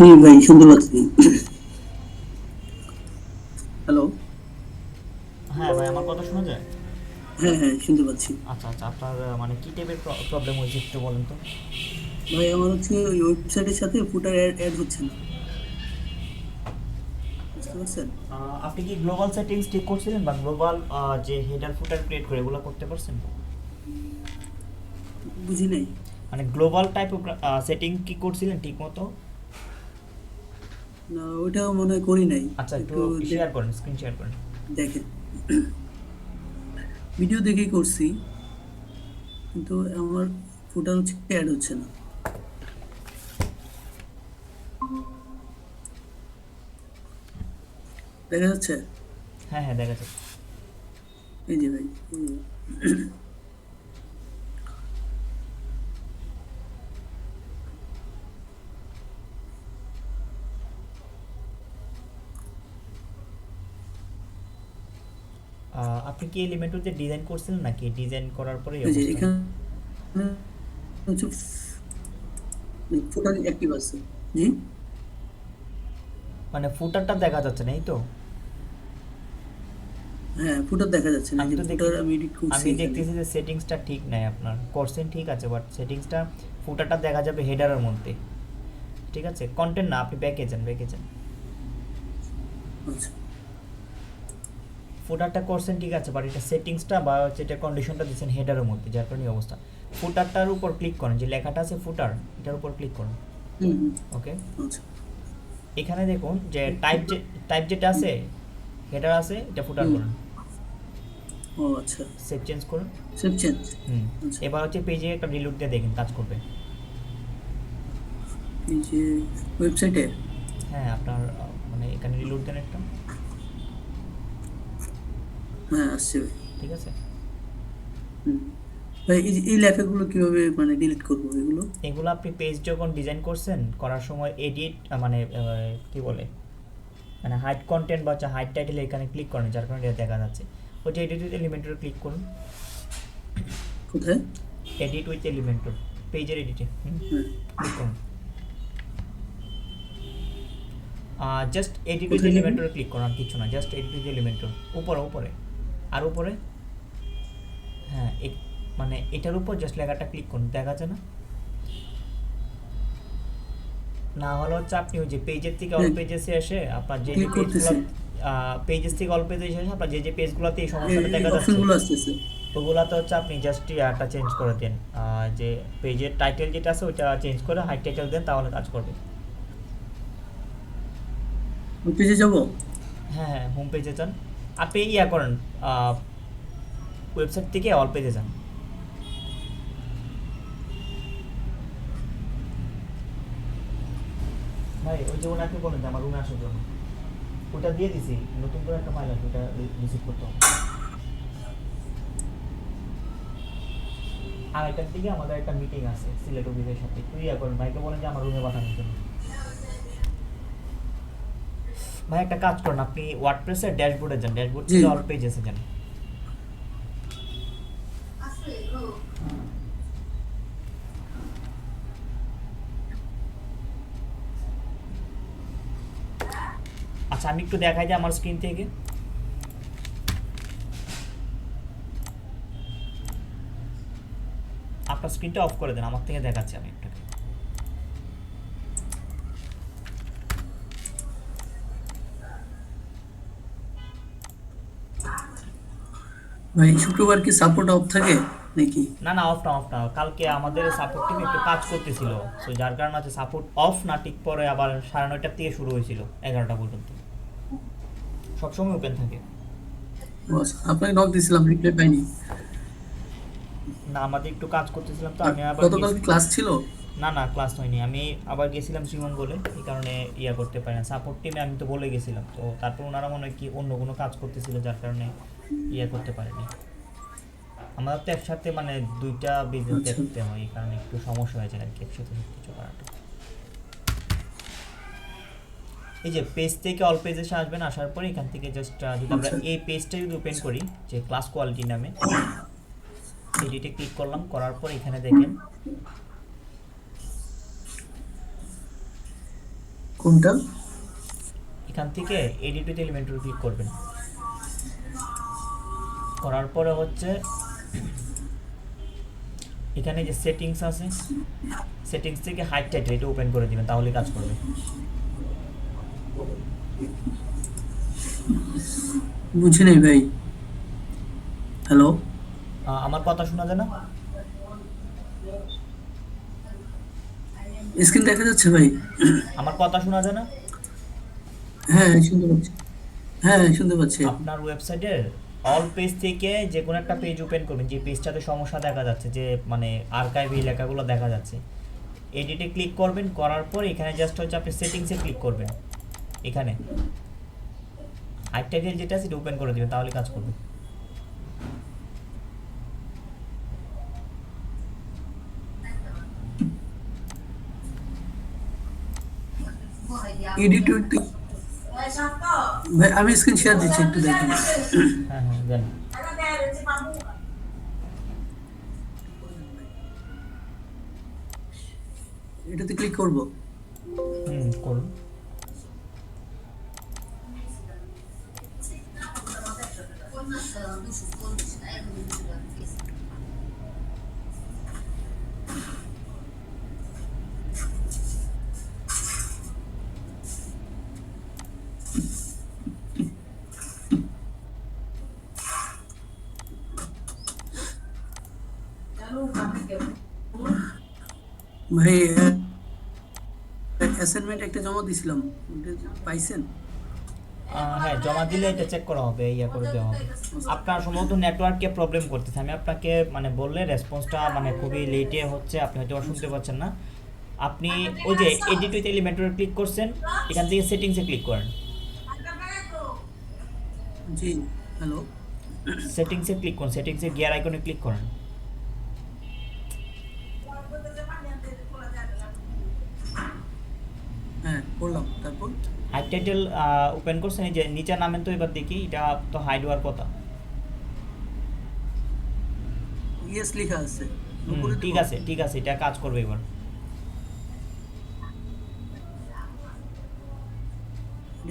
Hello ভাই শুনতে পাচ্ছি। হ্যালো হ্যাঁ ভাই আমার কথা শোনা যায়? হ্যাঁ হ্যাঁ শুনতে পাচ্ছি। আচ্ছা আচ্ছা আপনার মানে কি টাইপের প্রবলেম হয়েছে একটু বলেন তো? ভাই আমার হচ্ছে ওই ওয়েবসাইটের সাথে ফুটার অ্যাড অ্যাড হচ্ছে না। আপনি কি গ্লোবাল সেটিংস ঠিক করছিলেন বা গ্লোবাল যে হেডার ফুটার ক্রিয়েট করে এগুলো করতে পারছেন? বুঝি নাই। মানে গ্লোবাল টাইপ সেটিং কি করছিলেন ঠিক মতো না ওইটাও মনে করি নাই। আচ্ছা একটু শেয়ার করেন স্ক্রিন শেয়ার করেন। দেখেন। ভিডিও দেখেই করছি কিন্তু আমার ফুটার হচ্ছে অ্যাড হচ্ছে না। দেখা যাচ্ছে? হ্যাঁ হ্যাঁ দেখা যাচ্ছে। এই যে ভাই আপনি কি এলিমেন্টতে ডিজাইন করছেন নাকি ডিজাইন করার পরে যে ফুটার অ্যাক্টিভ আছে। জি? মানে ফুটারটা দেখা যাচ্ছে না এই তো? হ্যাঁ ফুটার দেখা যাচ্ছে না। যে ফুটার আমি এডিট করছি আমি দেখতেছি যে সেটিংসটা ঠিক নাই আপনার। করছেন ঠিক আছে বাট সেটিংসটা ফুটারটা দেখা যাবে হেডারের মধ্যে। ঠিক আছে? কন্টেন্ট না আপনি ব্যাকে যান ব্যাকে যান। আচ্ছা। ফুটারটা করছেন ঠিক আছে বাট এটা সেটিংসটা বা যেটা কন্ডিশনটা দিচ্ছেন হেডারের মধ্যে যার কারণে অবস্থা। ফুটারটার উপর ক্লিক করেন যে লেখাটা আছে ফুটার এটার উপর ক্লিক করুন। ওকে আচ্ছা। এখানে দেখুন যে টাইপ যে টাইপ যেটা আছে হেডার আছে এটা ফুটার করুন। ও আচ্ছা। সেভ চেঞ্জ করুন। সেভ চেঞ্জ হুম। আচ্ছা। এবার হচ্ছে পেজে একটা রিলুট দিয়ে দেখেন কাজ করবে। এই যে ওয়েবসাইটে হ্যাঁ আপনার মানে এখানে রিলুট দেন একটা। হ্যাঁ আসছে ভাই। ঠিক আছে? হুম। ভাই এই লেখাগুলো কীভাবে মানে ডিলিট করব এগুলো? এগুলো আপনি পেজ যখন ডিজাইন করছেন করার সময় এডিট মানে কি বলে? মানে হাইট কন্টেন্ট বা হাইট টাইটেল এখানে ক্লিক করেন যার কারণে এটা দেখা যাচ্ছে। ওই যে এডিট উইথ এলিমেন্টর ক্লিক করুন। কোথায়? এডিট উইথ এলিমেন্টর পেজের এডিটে ক্লিক করুন। Just edit with? এলিমেন্টরে ক্লিক করুন আর কিছু না জাস্ট এডিট উইথ এলিমেন্টর উপরে উপরে। আর উপরে? হ্যাঁ মানে এটার উপর জাস্ট লেখাটা ক্লিক করুন দেখা যাচ্ছে না? না হলে হচ্ছে আপনি ওই যে পেজের থেকে অল হুম। পেজেসে এসে আপনার যে পেজগুলো পেজেস থেকে অল পেজে এসে আপনার যে যে পেজগুলোতে এই সমস্যাটা দেখা যাচ্ছে ওগুলাতে হচ্ছে আপনি জাস্ট ইয়ারটা চেঞ্জ করে দেন। যে পেজের টাইটেল যেটা আছে ওইটা চেঞ্জ করে হাই টাইটেল দেন তাহলে কাজ করবে। ওই পেজে যাব? হ্যাঁ হ্যাঁ হোম পেজে যান। আপনি ইয়া করেন ওয়েবসাইট থেকে অল পেজে যান। ভাই, ওই যে ওনাকে বলেন যে আমার রুমে আসার জন্য ওটা দিয়ে দিছি, নতুন করে একটা ফাইল আছে ওটা রিসিভ করতে হবে। আর এটার দিকে আমাদের একটা মিটিং আছে, সিলেট অফিসের সাথে, একটু ইয়া করেন, ভাইকে বলেন যে আমার রুমে পাঠানোর জন্য। ভাই একটা কাজ করুন আপনি ওয়ার্ডপ্রেসের ড্যাশবোর্ডে যান ড্যাশবোর্ড। থেকে অল পেজেসে যান। আচ্ছা আমি একটু দেখাই যে আমার স্ক্রিন থেকে। আপনার স্ক্রিনটা অফ করে দেন আমার থেকে দেখাচ্ছি আমি একটাকে ভাই শুক্রবার কি সাপোর্ট অফ থাকে নাকি? না না অফ না অফ না। কালকে আমাদের সাপোর্ট টিম একটু কাজ করতেছিল। সো যার কারণে আছে সাপোর্ট অফ না ঠিক পরে আবার সাড়ে নয়টার থেকে শুরু হয়েছিল এগারোটা পর্যন্ত। সবসময় ওপেন থাকে। আপনাকে নক দিছিলাম রিপ্লাই পাইনি। না আমাদের একটু কাজ করতেছিলাম তো আমি আবার গতকাল ক্লাস ছিল? না না ক্লাস হয়নি। আমি আবার গেছিলাম শ্রীমন বলে এই কারণে ইয়া করতে পারি না। সাপোর্ট টিমে আমি তো বলে গেছিলাম তো তারপর ওনারা মনে হয় কি অন্য কোনো কাজ করতেছিল যার কারণে ইয়া করতে পারেনি। আমাদের তো একসাথে মানে দুইটা বিজনেস আচ্ছা। দেখতে হয় এই কারণে একটু সমস্যা হয়ে যায় আর কি একসাথে সব কিছু করাটা। এই যে পেজ থেকে অল পেজে এসে আসবেন আসার পরে এখান থেকে জাস্ট যদি আমরা আচ্ছা। এই পেজটা যদি ওপেন করি যে ক্লাস কোয়ালিটি নামে এডিটে ক্লিক করলাম করার পর এখানে দেখেন। কোনটা? এখান থেকে এডিট উইথ এলিমেন্টর ক্লিক করবেন। করার পরে হচ্ছে এখানে যে সেটিংস আছে সেটিংস থেকে হাইট টাইটেল এটা ওপেন করে দিবেন তাহলে কাজ করবে। বুঝি নাই ভাই। হ্যালো আমার কথা শোনা যায় না? স্ক্রিন দেখা যাচ্ছে ভাই। আমার কথা শোনা যায় না? হ্যাঁ শুনতে পাচ্ছি। হ্যাঁ শুনতে পাচ্ছি। আপনার ওয়েবসাইটের অল পেজ থেকে যে কোনো একটা পেজ ওপেন করবেন যে পেজটাতে সমস্যা দেখা যাচ্ছে যে মানে আর্কাইভ এই লেখাগুলো দেখা যাচ্ছে। এডিটে ক্লিক করবেন করার পর এখানে জাস্ট হচ্ছে আপনি সেটিংসে ক্লিক করবেন। এখানে। আরেকটা টাইটেল যেটা আছে সেটা ওপেন করে দিবেন তাহলে কাজ করবে। এডিট ভাই আমি স্ক্রিন শেয়ার দিচ্ছি একটু দেখেন হ্যাঁ হ্যাঁ। দেন। এটাতে ক্লিক করব। ভাই অ্যাসাইনমেন্ট একটা জমা দিছিলাম। পাইছেন? হ্যাঁ জমা দিলে এটা চেক করা হবে ইয়া করে দেওয়া হবে। আপনার সম্ভবত নেটওয়ার্কে প্রবলেম করতেছে। আমি আপনাকে মানে বললে রেসপন্সটা মানে খুবই লেটে হচ্ছে আপনি হয়তো শুনতে পাচ্ছেন না। আপনি ওই যে এডিট উইথ এলিমেন্টরে ক্লিক করছেন এখান থেকে সেটিংসে ক্লিক করেন। জি হ্যালো সেটিংসে ক্লিক করুন সেটিংসে গিয়ার আইকনে ক্লিক করেন। করলাম তারপর? হাইড টাইটেল ওপেন করছেন এই যে নিচে নামেন তো এবার দেখি এটা তো হাইড হওয়ার কথা। ইয়েস লেখা আছে। ঠিক আছে ঠিক আছে এটা কাজ করবে এবার।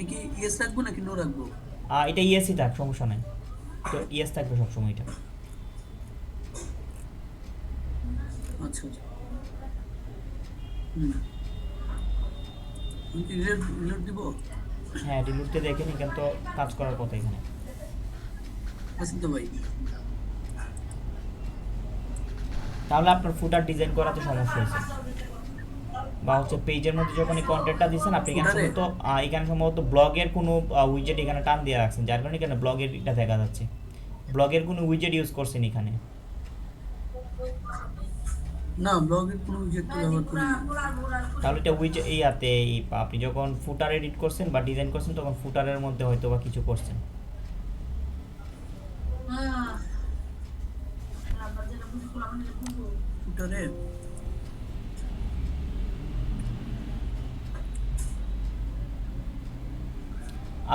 কি ইয়েস রাখব নাকি নো রাখব? এটা ইয়েসই থাক সমস্যা নাই। তো ইয়েস থাকবে সবসময় এটা। আচ্ছা আচ্ছা। হুম। রিলোড রিলোড দিব হ্যাঁ ডিলিটতে দেখেন এখানে তো কাজ করার কথা এখানে। আছেন তো ভাই। তাহলে আপনার ফুটার ডিজাইন করাতে সমস্যা হয়েছে। বা হচ্ছে পেজের মধ্যে যখন এই কন্টেন্টটা দিচ্ছেন আপনি এখানে সম্ভবত এখানে সম্ভবত ব্লগের কোনো উইজেট এখানে টান দিয়ে রাখছেন যার কারণে এখানে ব্লগের এটা দেখা যাচ্ছে। ব্লগের কোনো উইজেট ইউজ করছেন এখানে। না ব্লগের কোনো উইজেট তো ব্যবহার করি না তাহলে এটা উইজেট এই এই আপনি যখন ফুটার এডিট করছেন বা ডিজাইন করছেন তখন ফুটারের মধ্যে হয়তো বা কিছু করছেন। ফুটারে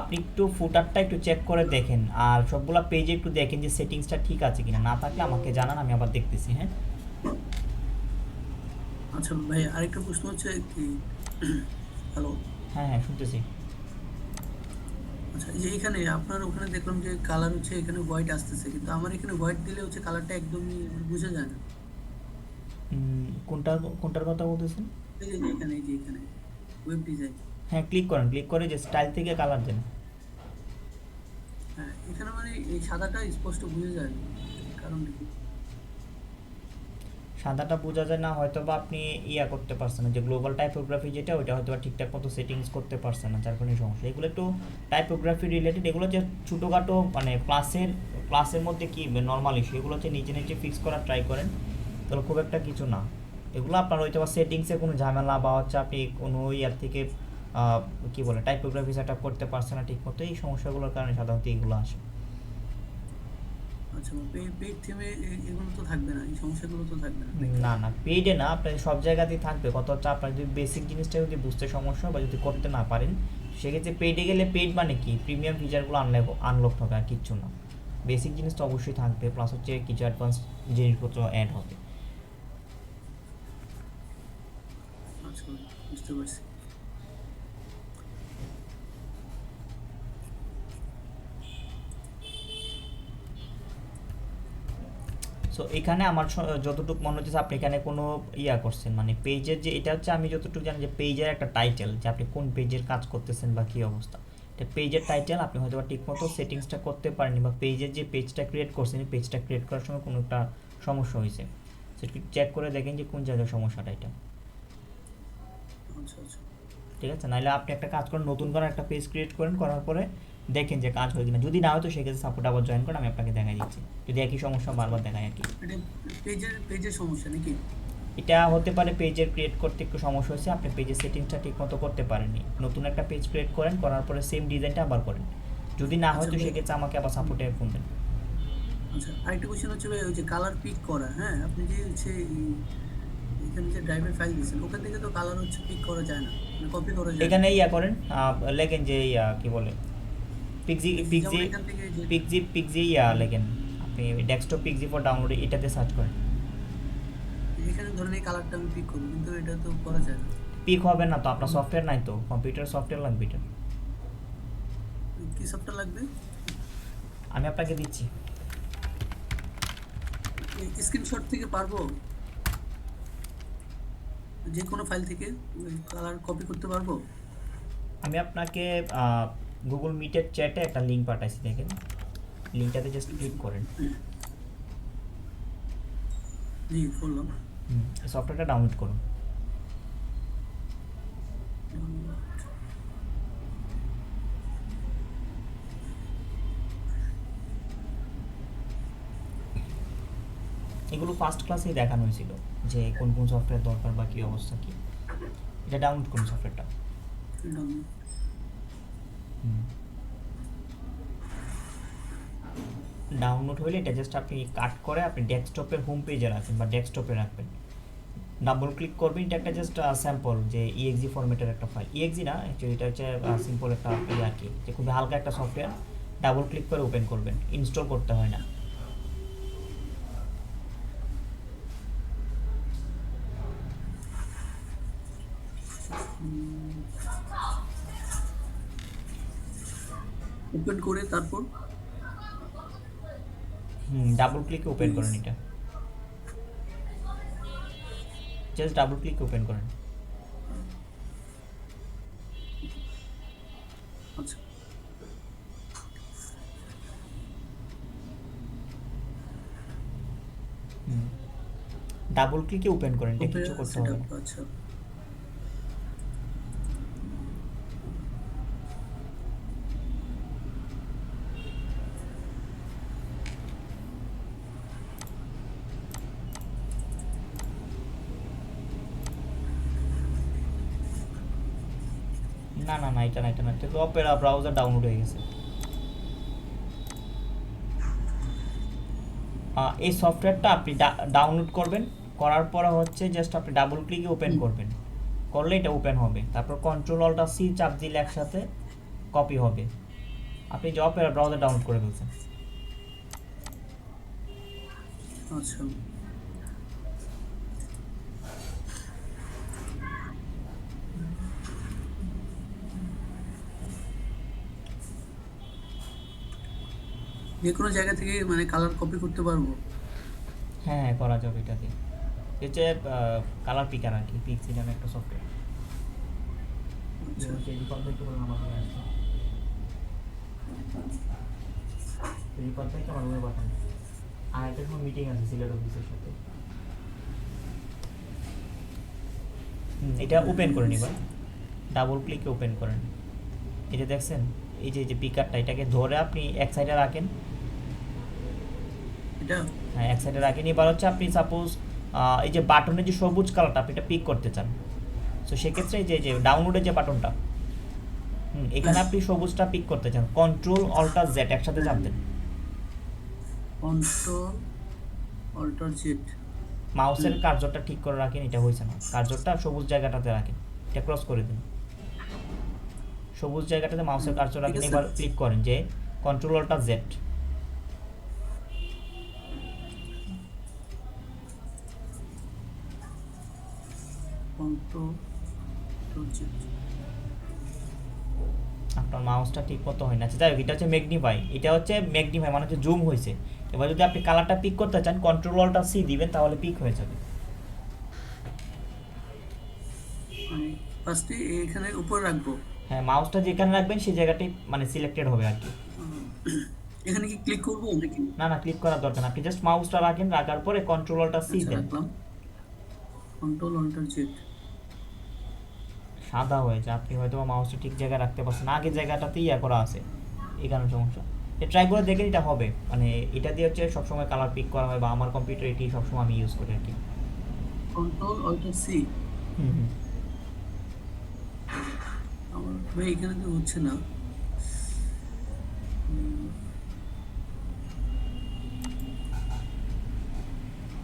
আপনি একটু ফুটারটা একটু চেক করে দেখেন আর সবগুলা পেজে একটু দেখেন যে সেটিংসটা ঠিক আছে কিনা। না থাকলে আমাকে জানান আমি আবার দেখতেছি হ্যাঁ? আচ্ছা ভাই আরেকটা প্রশ্ন হচ্ছে কি? হ্যালো হ্যাঁ হ্যাঁ শুনতেছি। আচ্ছা যে এখানে আপনার ওখানে দেখলাম যে কালার হচ্ছে এখানে হোয়াইট আসতেছে কিন্তু আমার এখানে হোয়াইট দিলে হচ্ছে কালারটা একদমই বোঝা যায় না। উম, কোনটা কোনটার কথা বলতেছেন? যে এখানে যে এখানে ওয়েব ডিজাইন হ্যাঁ ক্লিক করেন ক্লিক করে যে স্টাইল থেকে কালার দেন। হ্যাঁ এখানে মানে এই সাদাটা স্পষ্ট বোঝা যায় কারণ সাদাটা বোঝা যায় না হয়তো বা আপনি ইয়া করতে পারছেন না। যে গ্লোবাল টাইপোগ্রাফি যেটা, ওইটা হয়তো বা ঠিকঠাক মতো সেটিংস করতে পারছেন না, যার কারণে সমস্যা। এগুলো একটু টাইপোগ্রাফি রিলেটেড এগুলো যে ছোটোখাটো মানে ক্লাসের ক্লাসের মধ্যে কি নর্মাল ইস্যু এগুলো হচ্ছে নিজে নিজে ফিক্স করার ট্রাই করেন। তাহলে খুব একটা কিছু না। এগুলো আপনার হয়তো বা সেটিংসে কোনো ঝামেলা বা হচ্ছে আপনি কোনো ইয়ার থেকে কী বলে টাইপোগ্রাফি সেট আপ করতে পারছেন না ঠিক মতো এই সমস্যাগুলোর কারণে সাধারণত এগুলো আসে। আচ্ছা থিমে এগুলো তো থাকবে না এই সমস্যাগুলো তো থাকবে না। না না পেইডে না আপনার সব জায়গাতেই থাকবে। কত হচ্ছে আপনার যদি বেসিক জিনিসটা যদি বুঝতে সমস্যা বা যদি করতে না পারেন সেক্ষেত্রে পেইডে গেলে পেইড মানে কি? প্রিমিয়াম ফিচারগুলো আনলক আনলক হবে আর কিচ্ছু না। বেসিক জিনিস তো অবশ্যই থাকবে প্লাস হচ্ছে কিছু অ্যাডভান্স জিনিসপত্র অ্যাড হবে। আচ্ছা বুঝতে পারছি। সো এখানে আমার যতটুকু মনে হচ্ছে আপনি এখানে কোনো ইয়া করছেন। মানে পেজের যে এটা হচ্ছে আমি যতটুকু জানি যে পেজের একটা টাইটেল যে আপনি কোন পেজের কাজ করতেছেন বা কী অবস্থা। এটা পেজের টাইটেল আপনি হয়তো বা ঠিকমতো সেটিংসটা করতে পারেননি বা পেজের যে পেজটা ক্রিয়েট করছেন পেজটা ক্রিয়েট করার সময় কোনো একটা সমস্যা হয়েছে। সেটা চেক করে দেখেন যে কোন জায়গায় সমস্যাটা এটা। আচ্ছা আচ্ছা। ঠিক আছে? নাহলে আপনি একটা কাজ করেন নতুন করে একটা পেজ ক্রিয়েট করেন করার পরে দেখেন যে কাজ হয় কিনা যদি না হয় তো সেক্ষেত্রে সাপোর্ট আবার জয়েন করেন আমি আপনাকে দেখাই দিচ্ছি। যদি একই সমস্যা বারবার দেখায় আর কি। এটা পেজের পেজের সমস্যা নাকি? এটা হতে পারে পেজের ক্রিয়েট করতে একটু সমস্যা হয়েছে আপনি পেজের সেটিংসটা ঠিক মতো করতে পারেননি। নতুন একটা পেজ ক্রিয়েট করেন করার পরে সেম ডিজাইনটা আবার করেন। যদি না হয় তো আচ্ছা, সেক্ষেত্রে আমাকে আবার সাপোর্টে ফোন দেন। আচ্ছা আরেকটা কোশ্চেন হচ্ছে ভাই ওই যে কালার পিক করা হ্যাঁ? আপনি যে হচ্ছে এখানে যে ড্রাইভের ফাইল দিয়েছেন ওখান থেকে তো কালার হচ্ছে পিক করা যায় না মানে কপি করা যায়। এখানে ইয়া করেন লেখেন যে ইয়া কি বলে? পিকজি পিকজি পিকজি পিকজি ইয়া লেখেন আপনি ডেস্কটপ পিকজি ফর ডাউনলোড এটাতে সার্চ করেন। এখানে ধরেন এই কালারটা আমি পিক করব কিন্তু এটা তো করা যায় না। পিক হবে না তো আপনার সফটওয়্যার নাই তো কম্পিউটার সফটওয়্যার লাগবে এটা। কি সবটা লাগবে? আমি আপনাকে দিচ্ছি। স্ক্রিনশট থেকে পারব? যে কোনো ফাইল থেকে কালার কপি করতে পারব? আমি আপনাকে গুগল মিটের চ্যাটে একটা লিঙ্ক পাঠাইছি দেখেন। লিঙ্কটাতে জাস্ট ক্লিক করেন। সফটওয়্যারটা ডাউনলোড করুন। এগুলো ফার্স্ট ক্লাসেই দেখানো হয়েছিল যে কোন কোন সফটওয়্যার দরকার বা কী অবস্থা কী। এটা ডাউনলোড করুন সফটওয়্যারটা ডাউনলোড হলে এটা জাস্ট আপনি কাট করে আপনি ডেস্কটপের হোম পেজে রাখবেন বা ডেস্কটপে রাখবেন। ডাবল ক্লিক করবেন, এটা একটা জাস্ট স্যাম্পল যে ইএক্সি ফরম্যাটের একটা ফাইল ইএক্সি না অ্যাকচুয়ালি এটা হচ্ছে সিম্পল একটা ইয়ে আর কি, যে খুবই হালকা একটা সফটওয়্যার ডাবল ক্লিক করে ওপেন করবেন। ইনস্টল করতে হয় না। ওপেন করে তারপর হুম ডাবল ক্লিকে ওপেন করেন এটা জাস্ট ডাবল ক্লিক ওপেন করেন আচ্ছা। ডাবল ক্লিকে ওপেন করেন এটা কিছু করতে হবে আচ্ছা। না না না এটা না এটা না এটা তো অপেরা ব্রাউজার ডাউনলোড হয়ে গেছে। এই সফটওয়্যারটা আপনি ডাউনলোড করবেন করার পরে হচ্ছে জাস্ট আপনি ডাবল ক্লিকে ওপেন করবেন। করলে এটা ওপেন হবে। তারপর কন্ট্রোল অলটা সি চাপ দিলে একসাথে কপি হবে। আপনি যে অপেরা ব্রাউজার ডাউনলোড করে ফেলছেন। আচ্ছা। যে কোনো জায়গা থেকে মানে কালার কপি করতে পারব? হ্যাঁ হ্যাঁ করা যাবে এটা দিয়ে এটা হচ্ছে কালার পিকার আর কি পিক্সি নামে একটা সফটওয়্যার আচ্ছা। রিপোর্ট থেকে আমার রুমে পাঠান আর একটা কোনো মিটিং আছে সিলেট অফিসের সাথে। এটা ওপেন করে নিবা ডাবল ক্লিকে ওপেন করেন। এই যে দেখছেন? এই যে এই যে পিকারটা এটাকে ধরে আপনি এক সাইডে রাখেন। এটা? হ্যাঁ এক সাইডে রাখেন। এবার হচ্ছে আপনি সাপোজ এই যে বাটনের যে সবুজ কালারটা আপনি এটা পিক করতে চান। তো সেক্ষেত্রে যে যে ডাউনলোডের যে বাটনটা হুম এখানে আপনি সবুজটা পিক করতে চান। কন্ট্রোল অল্টা জেড একসাথে জানতেন। কন্ট্রোল অল্টার জেড মাউসের কার্যটা ঠিক করে রাখেন এটা হয়েছে না। কার্যটা সবুজ জায়গাটাতে রাখেন এটা ক্রস করে দিন। সবুজ জায়গাটাতে মাউসের কার্য রাখেন এবার ক্লিক করেন যে কন্ট্রোল অল্টা জেড আপনার মাউসটা ঠিক মতো হয় না। আচ্ছা যাই হোক এটা হচ্ছে ম্যাগনিফাই এটা হচ্ছে ম্যাগনিফাই মানে হচ্ছে জুম হয়েছে। এবার যদি আপনি কালারটা পিক করতে চান কন্ট্রোল অলটা সি দিবেন তাহলে পিক হয়ে যাবে। মানে ফার্স্টে এখানে উপরে রাখব? হ্যাঁ মাউসটা যেখানে রাখবেন সেই জায়গাটাই মানে সিলেক্টেড হবে আর কি। এখানে কি ক্লিক করব নাকি? না না ক্লিক করার দরকার না। আপনি জাস্ট মাউসটা রাখেন রাখার পরে কন্ট্রোল অলটা সি দেন। কন্ট্রোল অল্টার জেড সাদা হয়েছে আপনি হয়তো মাউসটা ঠিক জায়গায় রাখতে পারছেন আগের জায়গাটাতেই ইয়া করা আছে। এই কারণে সমস্যা। এ ট্রাই করে দেখেন এটা হবে। মানে এটা দিয়ে হচ্ছে সবসময় কালার পিক করা হয় বা আমার কম্পিউটার এটি সবসময় আমি ইউজ করি আর কি কন্ট্রোল সি হুম হুম। আমার ভাই এখানে তো হচ্ছে না।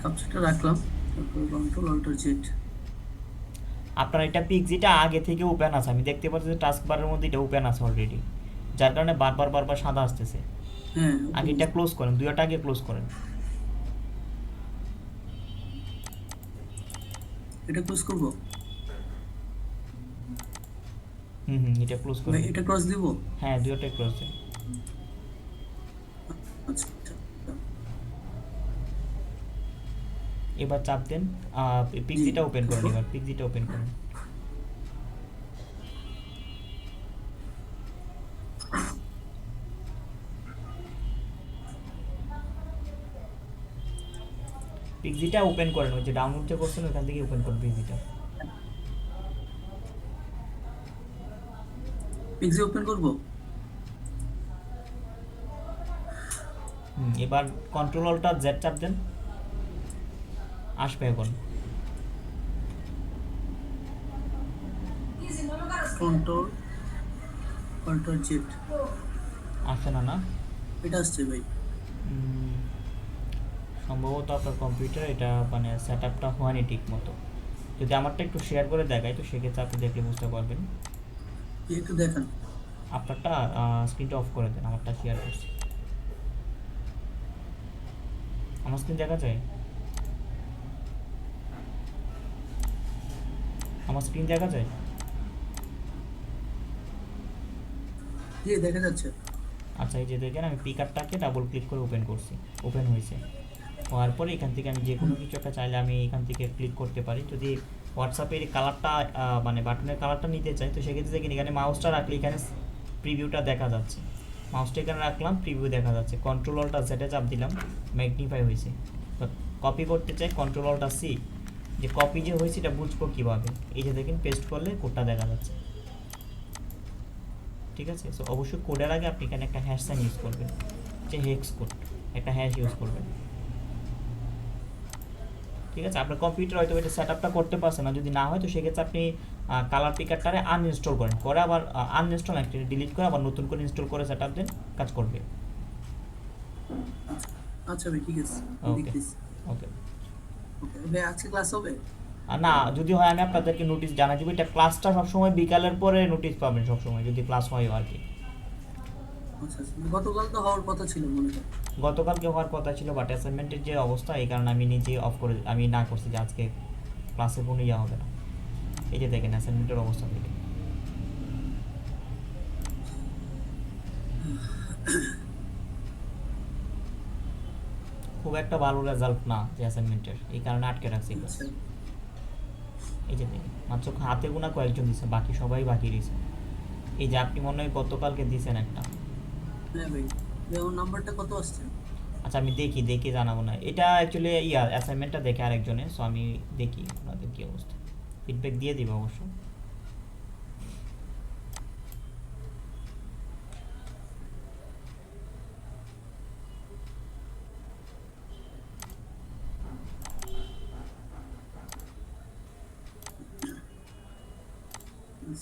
কাপসাটা রাখলাম। তারপর কন্ট্রোল অল্টার জেড আপনার এটা পিক যেটা আগে থেকে ওপেন আছে আমি দেখতে পাচ্ছি যে টাস্ক বারের মধ্যে এটা ওপেন আছে অলরেডি যার কারণে বারবার বারবার সাদা আসতেছে। হ্যাঁ আগে এটা ক্লোজ করেন দুইটা আগে ক্লোজ করেন। এটা ক্লোজ করব? হুম হুম এটা ক্লোজ করেন। এটা ক্রস দিব? হ্যাঁ দুইটাই ক্লোজ দেন আচ্ছা আচ্ছা। এবার চাপ দেন পিকজিটা ওপেন করেন এবার পিকজিটা ওপেন করেন। পিকজিটা ওপেন করেন ওই যে ডাউনলোড যে করছেন ওখান থেকে ওপেন করুন পিকজিটা। পিক্সি ওপেন করব? হুম এবার কন্ট্রোল অলটা জেড চাপ দেন। আসবে এখন। কন্ট্রোল অল্টার জেড আসছে না না? এটা আসছে ভাই। সম্ভবত আপনার কম্পিউটার এটা মানে সেট আপটা হয়নি ঠিক মতো যদি আমারটা একটু শেয়ার করে দেখায় তো সেক্ষেত্রে আপনি দেখলে বুঝতে পারবেন। একটু দেখান। আপনারটা স্ক্রিনটা অফ করে দেন আমারটা শেয়ার করছি। আমার স্ক্রিন দেখা যায়? আমার স্ক্রিন দেখা যায়? জি দেখা যাচ্ছে। আচ্ছা এই যে দেখেন আমি পিকারটাকে ডাবল ক্লিক করে ওপেন করছি। ওপেন হয়েছে। হওয়ার পরে এখান থেকে আমি যে কোনো কিছু একটা চাইলে আমি এখান থেকে ক্লিক করতে পারি। যদি হোয়াটসঅ্যাপের কালারটা মানে বাটনের কালারটা নিতে চাই তো সেক্ষেত্রে দেখেন এখানে মাউসটা রাখলে এখানে প্রিভিউটা দেখা যাচ্ছে। মাউসটা এখানে রাখলাম প্রিভিউ দেখা যাচ্ছে। কন্ট্রোল অলটা সেটে চাপ দিলাম ম্যাগনিফাই হয়েছে। কপি করতে চাই কন্ট্রোল অলটা সি যে কপি যে হয়েছে এটা বুঝব কীভাবে? এই যে দেখেন পেস্ট করলে কোডটা দেখা যাচ্ছে। ঠিক আছে? সো অবশ্যই কোডের আগে আপনি এখানে একটা হ্যাশ সাইন ইউজ করবেন। যে হেক্স কোড একটা হ্যাশ ইউজ করবেন। ঠিক আছে? আপনার কম্পিউটার হয়তো এটা সেট আপটা করতে পারছে না। যদি না হয় তো সেক্ষেত্রে আপনি কালার পিকারটারে আনইনস্টল করেন। করে আবার আনইনস্টল একটা ডিলিট করে আবার নতুন করে ইনস্টল করে সেট আপ দেন কাজ করবে। আচ্ছা ভাই ঠিক আছে। ওকে ওকে ভাই আজকে ক্লাস হবে। না যদি হয় আমি আপনাদেরকে নোটিশ জানাই দেবো এটা ক্লাসটা সবসময় বিকালের পরে নোটিশ পাবেন সবসময় যদি ক্লাস হয় আর কি। আচ্ছা আচ্ছা গতকাল তো হওয়ার কথা ছিল মনে হয়। গতকালকে হওয়ার কথা ছিল বাট অ্যাসাইনমেন্টের যে অবস্থা এই কারণে আমি নিজে অফ করে আমি না করছি যে আজকে ক্লাসে কোনো ইয়া হবে না। এই যে দেখেন অ্যাসাইনমেন্টের অবস্থা দেখেন। খুব একটা ভালো রেজাল্ট না যে অ্যাসাইনমেন্টের এই কারণে আটকে রাখছি এই যে দেখেন মাত্র হাতে গোনা কয়েকজন দিছে বাকি সবাই বাকি দিছে এই যে আপনি মনে হয় গতকালকে দিছেন একটা। হ্যাঁ নাম্বারটা কত আসছে? আচ্ছা আমি দেখি দেখি জানাব না। এটা অ্যাকচুয়ালি ইয়া অ্যাসাইনমেন্টটা দেখে আরেকজনে সো আমি দেখি ওনাদের কী অবস্থা। ফিডব্যাক দিয়ে দিবে অবশ্য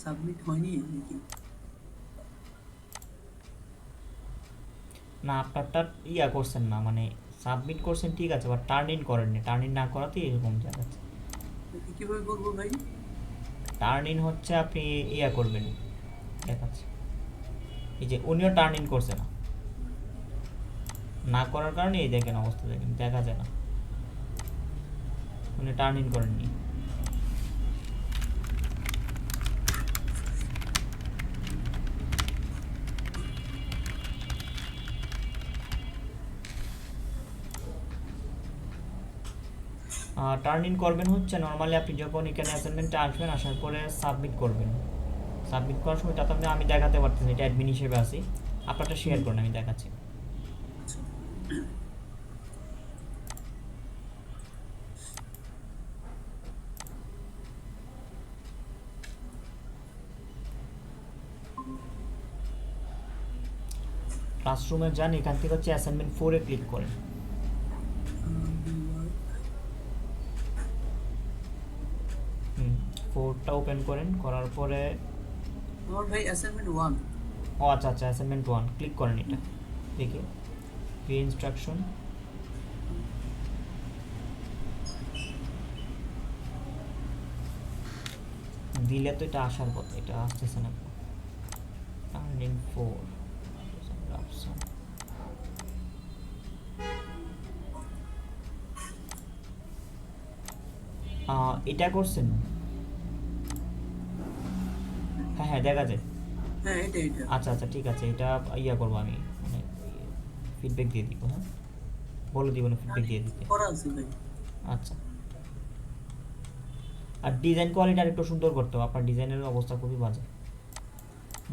সাবমিট হয়নি নাকি? না আপনারটা ইয়া করছেন না মানে সাবমিট করছেন ঠিক আছে বাট টার্ন ইন করেননি। টার্ন ইন না করাতেই এরকম এটা কীভাবে করব ভাই? টার্ন ইন হচ্ছে আপনি ইয়া করবেন দেখাচ্ছে। এই যে উনিও টার্ন ইন করছে না। না করার কারণে এই দেখেন অবস্থা দেখেন দেখা যায় না। উনি টার্ন ইন করেননি। টার্ন ইন করবেন হচ্ছে নর্মালি আপনি যখন এখানে অ্যাসাইনমেন্টে আসবেন, আসার পরে সাবমিট করবেন। সাবমিট করার সময় তাতে আমি দেখাতে পারতেছি এটা অ্যাডমিন হিসেবে আছি। আপনারটা শেয়ার করুন, আমি দেখাচ্ছি। ক্লাসরুমে যান, এখান থেকে হচ্ছে অ্যাসাইনমেন্ট ফোরে ক্লিক করেন হুম ফোরটা ওপেন করেন করার পরে আমার ভাই অ্যাসাইনমেন্ট ওয়ান ও আচ্ছা আচ্ছা অ্যাসাইনমেন্ট ওয়ান ক্লিক করেন এটা। দেখে। ফ্রি ইনস্ট্রাকশন দিলে তো এটা আসার কথা এটা আসতেছে না। টার্নিং ফোর এটা করছেন? হ্যাঁ দেখা যায়। হ্যাঁ এটা এটা আচ্ছা আচ্ছা ঠিক আছে এটা ইয়া করব আমি মানে ফিডব্যাক দিয়ে দিব হ্যাঁ? বলে দিব না ফিডব্যাক দিয়ে দিতে। আচ্ছা। আর ডিজাইন কোয়ালিটি আর একটু সুন্দর করতে হবে আপনার ডিজাইনের অবস্থা খুবই বাজে।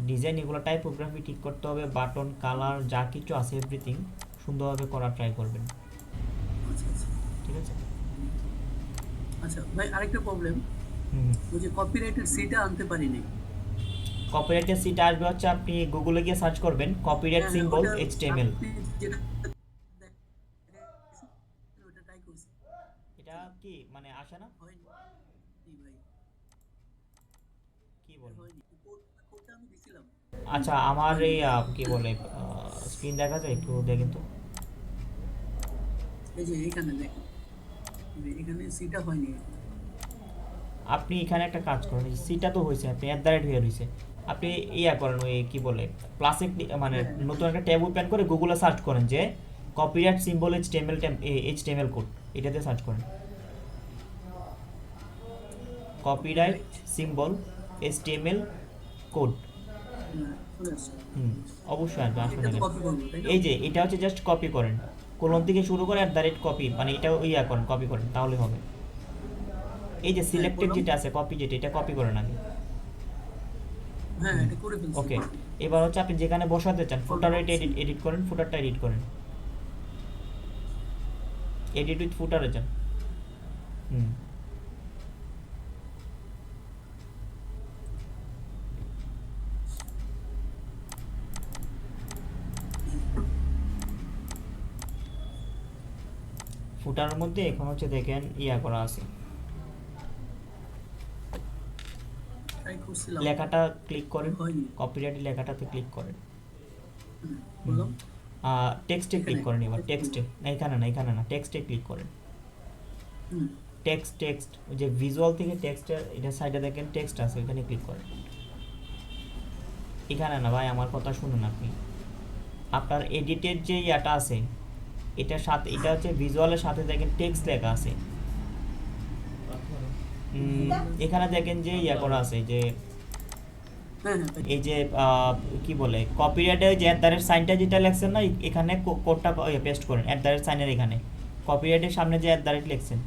ডিজাইন এগুলো টাইপোগ্রাফি ঠিক করতে হবে বাটন কালার যা কিছু আছে এভরিথিং সুন্দরভাবে করার ট্রাই করবেন। আচ্ছা আচ্ছা। ঠিক আছে? আচ্ছা ভাই আরেকটা প্রবলেম হুম। ওই যে কপিরাইটের সিটা আনতে পারিনি। কপিরাইটের সিট আসবে হচ্ছে আপনি গুগলে গিয়ে সার্চ করবেন কপিরাইট সিম্বল এইচটিএমএল এটা কি? মানে আসে না? কি বলব? আচ্ছা আমার এই কি বলে স্ক্রিন দেখা যায় একটু দেখেন তো। এই যে এখানে দেখেন। এখানে সিটা হয়নি। আপনি এখানে একটা কাজ করেন সিটা তো হয়েছে আপনি অ্যাট দ্য রেট হয়ে রয়েছে আপনি ইয়া করেন ওই কি বলে প্লাসিক মানে নতুন একটা ট্যাব ওপেন করে গুগলে সার্চ করেন যে copyright symbol HTML HTML code এটাতে সার্চ করেন। Copyright symbol HTML code হ্যাঁ, হুম অবশ্যই আসবে আসবে এই যে এটা হচ্ছে জাস্ট কপি করেন। কোলন থেকে শুরু করে অ্যাট দ্য রেট কপি মানে এটা ইয়া করেন কপি করেন তাহলে হবে। এই যে সিলেক্টেড যেটা আছে কপি যেটা এটা কপি করেন আগে। হ্যাঁ ওকে এবার হচ্ছে আপনি যেখানে বসাতে চান ফুটার এডিট এডিট করেন ফুটারটা এডিট করেন। এডিট উইথ ফুটারে যান। হুম। ফুটারের মধ্যে এখন হচ্ছে দেখেন, ইয়া করা আছে ট্রাই করছিলাম লেখাটা ক্লিক করেন কপিরাইট লেখাটাতে ক্লিক করেন। টেক্সটে ক্লিক করেন এবার টেক্সটে না এখানে না এখানে না টেক্সটে ক্লিক করেন। টেক্সট টেক্সট ওই যে ভিজুয়াল থেকে টেক্সটের এটা সাইডে দেখেন টেক্সট আছে ওখানে ক্লিক করেন। এখানে না ভাই আমার কথা শুনুন আপনি। আপনার এডিটের যে ইয়াটা আছে এটার সাথে এটা হচ্ছে ভিজুয়ালের সাথে দেখেন টেক্সট লেখা আছে। এখানে দেখেন যে ইয়া করা আছে যে হ্যাঁ হ্যাঁ এই যে কি বলে কপিরাইটে যে অ্যাট দ্য রেট সাইনটা যেটা লেখছেন না এখানে কোডটা পেস্ট করেন অ্যাট দ্য রেট সাইনের এখানে। কপিরাইটের সামনে যে অ্যাট দ্য রেট লিখছেন।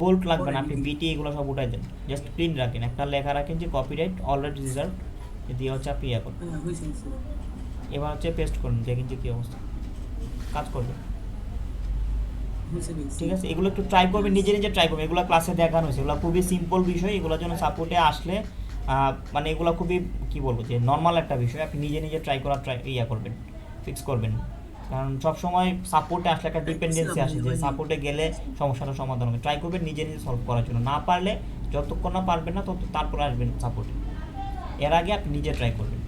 বোল্ট লাগবে না আপনি বিটি এগুলো সব উঠাই দেন জাস্ট ক্লিন রাখেন। একটা লেখা রাখেন যে কপিরাইট অলরেডি রিজার্ভ দিয়ে হচ্ছে আপনি ইয়া করুন হ্যাঁ এবার হচ্ছে পেস্ট করুন দেখেন যে কী অবস্থা। কাজ করবে। ঠিক আছে? এগুলো একটু ট্রাই করবেন নিজে নিজে ট্রাই করবে। এগুলো ক্লাসে দেখানো হয়েছে। এগুলো খুবই সিম্পল বিষয়। এগুলোর জন্য সাপোর্টে আসলে মানে এগুলো খুবই কি বলব যে নর্মাল একটা বিষয়। আপনি নিজে নিজে ট্রাই করার ট্রাই ইয়া করবেন ফিক্স করবেন। কারণ সবসময় সাপোর্টে আসলে একটা ডিপেন্ডেন্সি আসে যে সাপোর্টে গেলে সমস্যাটা সমাধান হবে। ট্রাই করবেন নিজে নিজে সলভ করার জন্য। না পারলে যতক্ষণ না পারবেন না তত তারপরে আসবেন সাপোর্টে এর আগে আপনি নিজে ট্রাই করবেন।